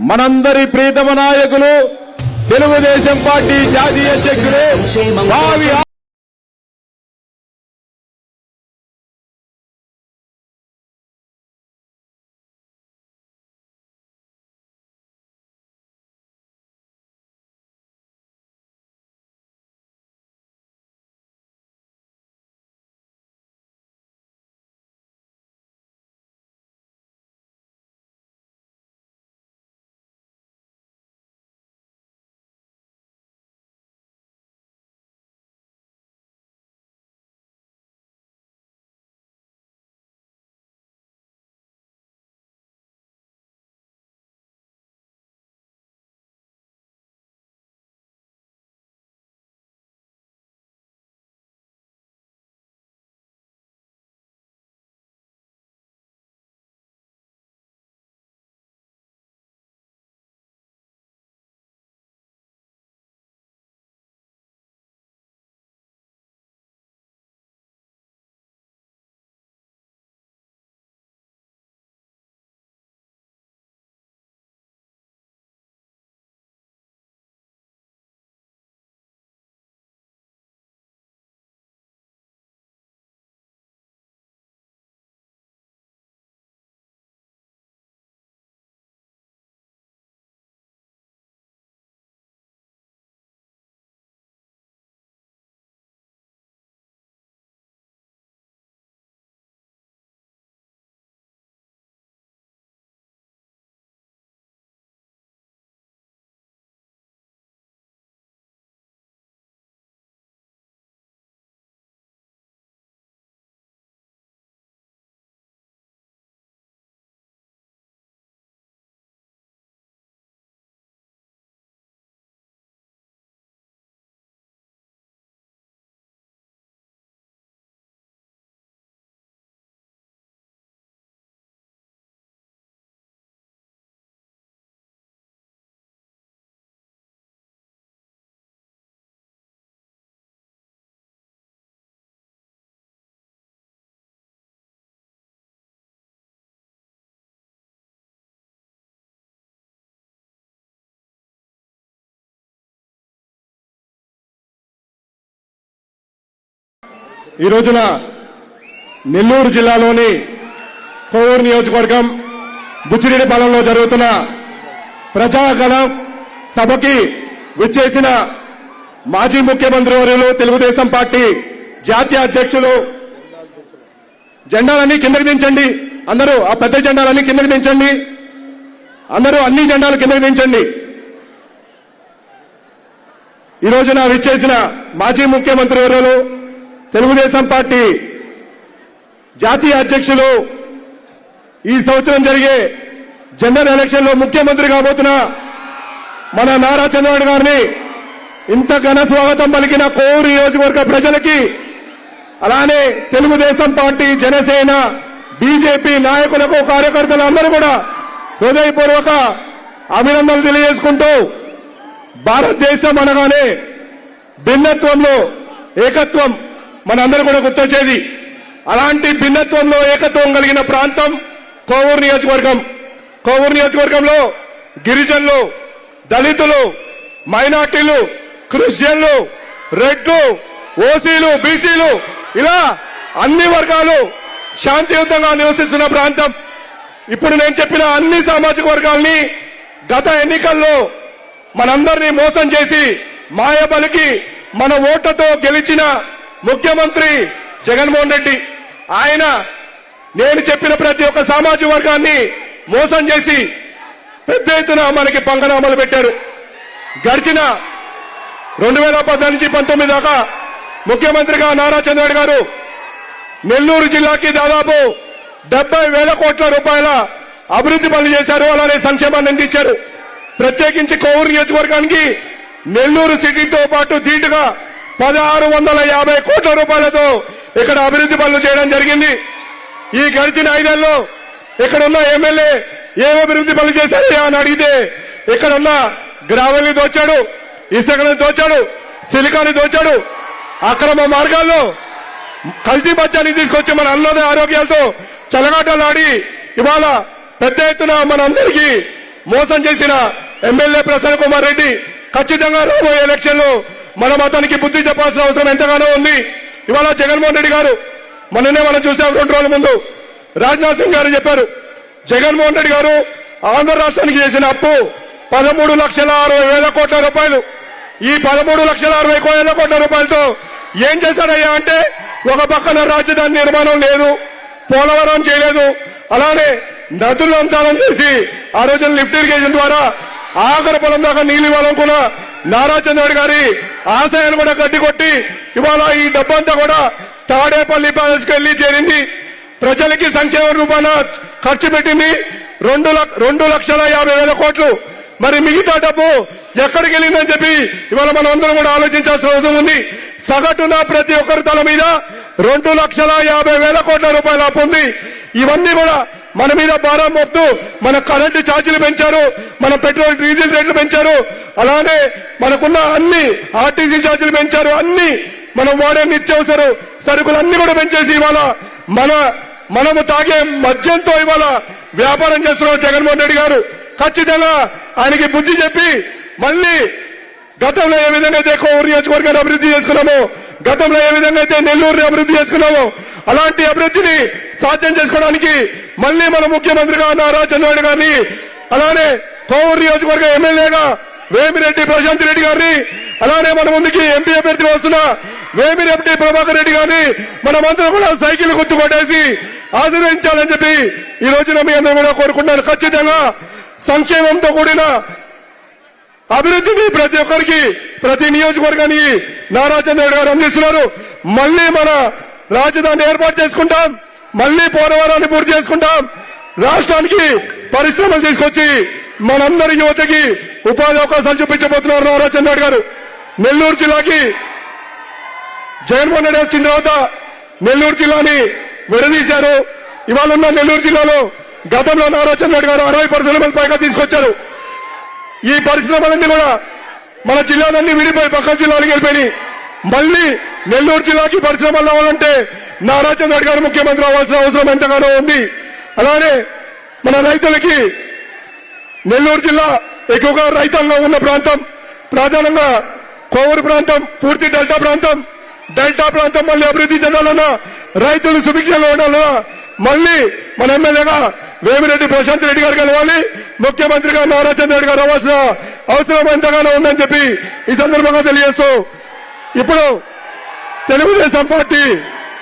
మనందరి ప్రీతమ నాయకులు తెలుగుదేశం పార్టీ జాతీయ అధ్యక్షులు ఈ రోజున నెల్లూరు జిల్లాలోని కోవూరు నియోజకవర్గం బుచ్చిరెడ్డిపాలెంలో జరుగుతున్న ప్రజాగళం సభకి విచ్చేసిన మాజీ ముఖ్యమంత్రి వర్యులు తెలుగుదేశం పార్టీ జాతీయ అధ్యక్షులు. జెండాలన్నీ కిందకి దించండి. అందరూ ఆ పెద్ద జెండాలన్నీ కిందకి దించండి. అందరూ అన్ని జెండాలు కిందకి దించండి. ఈ రోజున విచ్చేసిన మాజీ ముఖ్యమంత్రి వర్యులు తెలుగుదేశం పార్టీ జాతీయ అధ్యక్షులు ఈ సంవత్సరం జరిగే జనరల్ ఎలక్షన్లో ముఖ్యమంత్రి కాబోతున్న మన నారా చంద్రబాబు గారిని ఇంత ఘన స్వాగతం పలికిన కోరు నియోజకవర్గ ప్రజలకి అలానే తెలుగుదేశం పార్టీ జనసేన బీజేపీ నాయకులకు కార్యకర్తలు అందరూ కూడా హృదయపూర్వక అభినందనలు తెలియజేసుకుంటూ భారతదేశం అనగానే భిన్నత్వంలో ఏకత్వం మనందరూ కూడా గుర్తొచ్చేది. అలాంటి భిన్నత్వంలో ఏకత్వం కలిగిన ప్రాంతం కోవూరు నియోజకవర్గం. కోవూరు నియోజకవర్గంలో గిరిజనులు దళితులు మైనార్టీలు క్రిస్టియన్లు రెడ్లు ఓసీలు బీసీలు ఇలా అన్ని వర్గాలు శాంతియుతంగా నివసిస్తున్న ప్రాంతం. ఇప్పుడు నేను చెప్పిన అన్ని సామాజిక వర్గాల్ని గత ఎన్నికల్లో మనందరినీ మోసం చేసి మాయబలికి మన ఓట్లతో గెలిచిన ముఖ్యమంత్రి జగన్మోహన్ రెడ్డి ఆయన నేను చెప్పిన ప్రతి ఒక్క సామాజిక వర్గాన్ని మోసం చేసి పెద్ద ఎత్తున మనకి పంగనామాలు పెట్టారు. గడిచిన రెండు వేల పద్నాలుగు నుంచి పంతొమ్మిది దాకా ముఖ్యమంత్రిగా నారా చంద్రబాబు గారు నెల్లూరు జిల్లాకి దాదాపు డెబ్బై వేల కోట్ల రూపాయల అభివృద్ధి పనులు చేశారు. అలానే సంక్షేమాన్ని అందించారు. ప్రత్యేకించి కోవూరు నియోజకవర్గానికి నెల్లూరు సిటీతో పాటు ధీటుగా పదహారు వందల యాభై కోట్ల రూపాయలతో ఇక్కడ అభివృద్ధి పనులు చేయడం జరిగింది. ఈ గడిచిన ఐదేళ్ళలో ఇక్కడ ఉన్న ఎమ్మెల్యే ఏం అభివృద్ధి పనులు చేశారు అని అడిగితే ఇక్కడున్న గ్రావెల్ని దోచాడు ఇసుకని దోచాడు సిలికాని దోచాడు. అక్రమ మార్గాల్లో కల్తీ బచ్చాన్ని తీసుకొచ్చి మన అన్నద ఆరోగ్యాలతో చలగాటలాడి ఇవాళ పెద్ద ఎత్తున మనందరికీ మోసం చేసిన ఎమ్మెల్యే ప్రసన్న కుమార్ రెడ్డి ఖచ్చితంగా రాబోయే ఎలక్షన్లో మనం అతనికి బుద్ధి చెప్పాల్సిన అవసరం ఎంతగానో ఉంది. ఇవాళ జగన్మోహన్ రెడ్డి గారు మొన్ననే మనం చూసాం రెండు రోజుల ముందు. రాజ్నాథ్ సింగ్ గారు చెప్పారు జగన్మోహన్ రెడ్డి గారు ఆంధ్ర రాష్ట్రానికి చేసిన అప్పు పదమూడు లక్షల అరవై వేల కోట్ల రూపాయలు. ఈ పదమూడు లక్షల అరవై వేల కోట్ల రూపాయలతో ఏం చేశాడయ్యా అంటే ఒక పక్కన రాజధాని నిర్మాణం లేదు పోలవరం చేయలేదు. అలానే నదులు అంశాలను చేసి ఆ రోజున లిఫ్ట్ ఇరిగేషన్ ద్వారా ఆఖరి పొలం దాకా నీళ్ళు ఇవ్వాలనుకున్నా నారా చంద్రుడు గారి ఆశయాన్ని కూడా గడ్డి కొట్టి ఇవాళ ఈ డబ్బంతా కూడా తాడేపల్లి ప్యాలెస్కి వెళ్ళి చేరింది. ప్రజలకి సంక్షేమ రూపాన ఖర్చు పెట్టింది. రెండు లక్ష- రెండు లక్షల యాభై వేల కోట్లు. మరి మిగతా డబ్బు ఎక్కడికి వెళ్ళిందని చెప్పి ఇవాళ మనం అందరం కూడా ఆలోచించాల్సిన అవసరం ఉంది. సగటున ప్రతి ఒక్కరి తల మీద రెండు లక్షల యాభై వేల కోట్ల రూపాయల అప్పు ఉంది. ఇవన్నీ కూడా మన మీద భారం మోపుతూ మన కరెంటు ఛార్జీలు పెంచారు మన పెట్రోల్ డీజిల్ రేట్లు పెంచారు. అలానే మనకున్న అన్ని ఆర్టీసీ ఛార్జీలు పెంచారు అన్ని మనం వాడే నిత్యావసర సరుకులు అన్ని కూడా పెంచేసి ఇవాళ మన మనము తాగే మద్యంతో ఇవాళ వ్యాపారం చేస్తున్నారు జగన్మోహన్ రెడ్డి గారు. ఖచ్చితంగా ఆయనకి బుద్ధి చెప్పి మళ్ళీ గతంలో ఏ విధంగా అయితే కోవూరు నియోజకవర్గాన్ని అభివృద్ధి చేసుకున్నామో గతంలో ఏ విధంగా అయితే నెల్లూరుని అభివృద్ధి చేసుకున్నామో అలాంటి అభివృద్ధిని సాధ్యం చేసుకోవడానికి మళ్ళీ మన ముఖ్యమంత్రిగా నారా చంద్రబాబు గారిని అలానే కోవూరు నియోజకవర్గ ఎమ్మెల్యేగా వేమిరెడ్డి ప్రశాంత్ రెడ్డి గారిని అలానే మన ముందుకి ఎంపీ అభ్యర్థి వస్తున్న వేమిరెడ్డి ప్రభాకర్ రెడ్డి గారిని మనమంతా కూడా సైకిల్ గుర్తు కొట్టేసి ఆశీర్వదించాలని చెప్పి ఈ రోజున మీ అందరూ కూడా కోరుకుంటున్నాను ఖచ్చితంగా సంక్షేమంతో కూడిన అభివృద్ధిని ప్రతి ఒక్కరికి ప్రతి నియోజకవర్గానికి నారా చంద్రబాబు గారు అందిస్తున్నారు. మళ్ళీ మన రాజధాని ఏర్పాటు చేసుకుంటాం. మళ్ళీ పోలవరాన్ని పూర్తి చేసుకుంటాం. రాష్ట్రానికి పరిశ్రమలు తీసుకొచ్చి మనందరి యువతకి ఉపాధి అవకాశాలు చూపించబోతున్నారు నారా చంద్రబాబు గారు. నెల్లూరు జిల్లాకి జగన్మోహన్ రెడ్డి వచ్చిన తర్వాత నెల్లూరు జిల్లాని విడదీశారు. ఇవాళ ఉన్న నెల్లూరు జిల్లాలో గతంలో నారా చంద్రబాబు గారు అరవై పరిశ్రమల పైగా తీసుకొచ్చారు. ఈ పరిశ్రమలన్నీ కూడా మన జిల్లాలన్నీ విడిపోయి పక్క జిల్లాలకు వెళ్ళిపోయి మళ్ళీ నెల్లూరు జిల్లాకి పరిశ్రమలు రావాలంటే నారా చంద్రబాబు గారు ముఖ్యమంత్రి అవ్వాల్సిన అవసరం ఎంతగానో ఉంది. అలానే మన రైతులకి నెల్లూరు జిల్లా ఎక్కువగా రైతాంగం ఉన్న ప్రాంతం ప్రధానంగా కోవూరు ప్రాంతం పూర్తి డెల్టా ప్రాంతం. డెల్టా ప్రాంతం మళ్ళీ అభివృద్ధి చెందాలన్నా రైతులు సుభిక్షంగా ఉండాలన్నా మళ్ళీ మన ఎమ్మెల్యేగా వేమిరెడ్డి ప్రశాంత్ రెడ్డి గారు కలవాలి ముఖ్యమంత్రిగా నారా చంద్రరెడ్డి గారు అవ్వాల్సిన అవసరం ఎంతగానో ఉందని చెప్పి ఈ సందర్భంగా తెలియజేస్తూ ఇప్పుడు తెలుగుదేశం పార్టీ